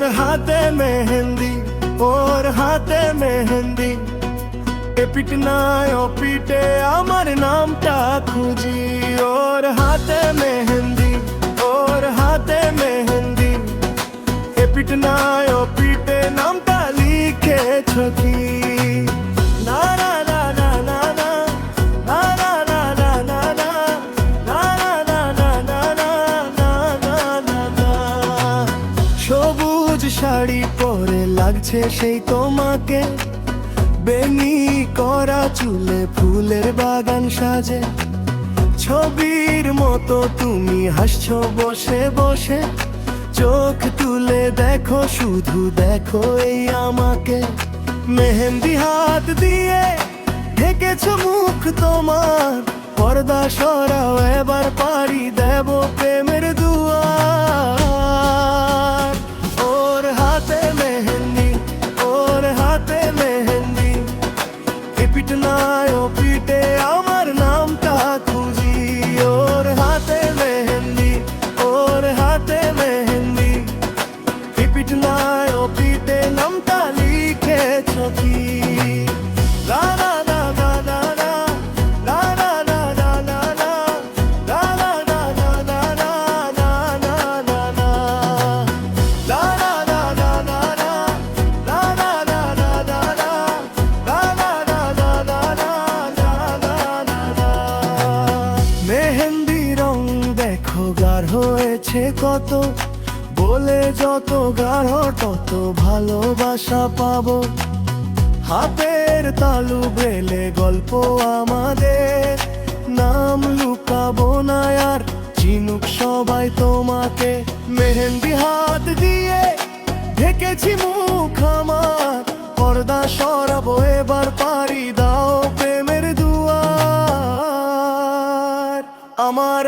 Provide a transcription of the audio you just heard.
হাতে মেহেন্দি ওর হাতে মেহেন্দি এ পিটনায় ও পিটে আমার নামটা খুঁজি সবুজ শাড়ি পরে লাগছে সেই তোমাকে। বেনি করা চুলে ফুলের বাগান সাজে। ছবির মতো তুমি হাসছো বসে বসে। চোখ তুলে দেখো, শুধু দেখো এই আমাকে। মেহেন্দি হাত দিয়ে ঢেকেছ মুখ তোমার। পর্দা সরাও, এবার পারি দেব প্রেমের নামটা লিখেছ কি মেহেন্দি রং দেখো হয়েছে কত বলে যত গাঢ়, তত ভালোবাসা পাবো। হাতের তালু বেলে গল্প আমাদের। নাম লুকাবো না আর, চিনুক সবাই তোমাকে। মেহেন্দি হাত দিয়ে ঢেকেছি মুখ আমার। পর্দা সরাবো, এবার পারি দাও প্রেমের দুয়ার। আমার